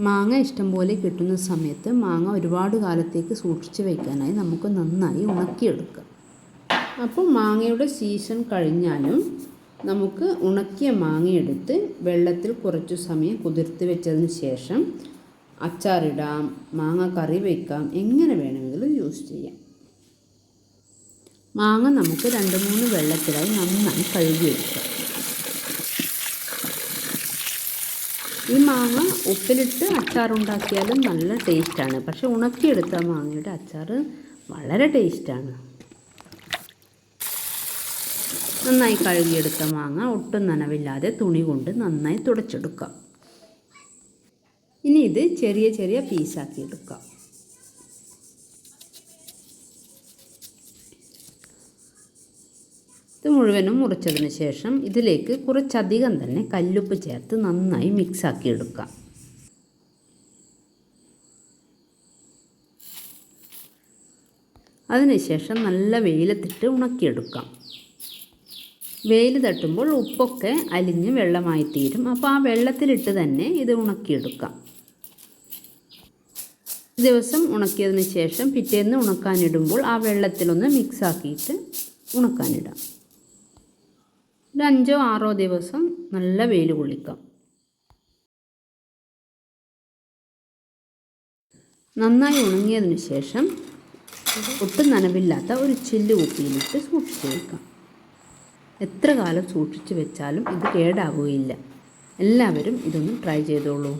മാങ്ങ ഇഷ്ടം പോലെ കിട്ടുന്ന സമയത്ത് മാങ്ങ ഒരുപാട് കാലത്തേക്ക് സൂക്ഷിച്ച് വയ്ക്കാനായി നമുക്ക് നന്നായി ഉണക്കിയെടുക്കാം. അപ്പോൾ മാങ്ങയുടെ സീസൺ കഴിഞ്ഞാലും നമുക്ക് ഉണക്കിയ മാങ്ങയെടുത്ത് വെള്ളത്തിൽ കുറച്ചു സമയം കുതിർത്ത് വെച്ചതിന് ശേഷം അച്ചാറിടാം മാങ്ങ കറി വയ്ക്കാം എങ്ങനെ വേണമെങ്കിലും യൂസ് ചെയ്യാം. മാങ്ങ നമുക്ക് രണ്ട് മൂന്ന് വെള്ളത്തിലായി നന്നായി കഴുകിയെടുക്കാം. ഈ മാങ്ങ ഉപ്പിലിട്ട് അച്ചാറുണ്ടാക്കിയാലും നല്ല ടേസ്റ്റാണ് പക്ഷെ ഉണക്കിയെടുത്ത മാങ്ങയുടെ അച്ചാർ വളരെ ടേസ്റ്റാണ് നന്നായി കഴുകിയെടുത്ത മാങ്ങ ഒട്ടും നനവില്ലാതെ തുണി കൊണ്ട് നന്നായി തുടച്ചെടുക്കാം. ഇനി ഇത് ചെറിയ ചെറിയ പീസാക്കി എടുക്കാം. ഇത് മുഴുവനും മുറിച്ചതിന് ശേഷം ഇതിലേക്ക് കുറച്ചധികം തന്നെ കല്ലുപ്പ് ചേർത്ത് നന്നായി മിക്സാക്കി എടുക്കാം. അതിനുശേഷം നല്ല വെയിലത്തിട്ട് ഉണക്കിയെടുക്കാം. വെയിൽ തട്ടുമ്പോൾ ഉപ്പൊക്കെ അലിഞ്ഞ് വെള്ളമായി തീരും. അപ്പോൾ ആ വെള്ളത്തിലിട്ട് തന്നെ ഇത് ഉണക്കിയെടുക്കാം. ദിവസം ഉണക്കിയതിന് ശേഷം പിറ്റേന്ന് ഉണക്കാനിടുമ്പോൾ ആ വെള്ളത്തിലൊന്ന് മിക്സാക്കിയിട്ട് ഉണക്കാനിടാം. ഒരു അഞ്ചോ ആറോ ദിവസം നല്ല വെയിൽ കൊള്ളിക്കാം. നന്നായി ഉണങ്ങിയതിന് ശേഷം ഒട്ടും നനവില്ലാത്ത ഒരു ചില്ല് കുപ്പിയിലിട്ട് സൂക്ഷിച്ച് വെക്കാം. എത്ര കാലം സൂക്ഷിച്ച് വെച്ചാലും ഇത് കേടാവുകയില്ല. എല്ലാവരും ഇതൊന്ന് ട്രൈ ചെയ്തോളൂ.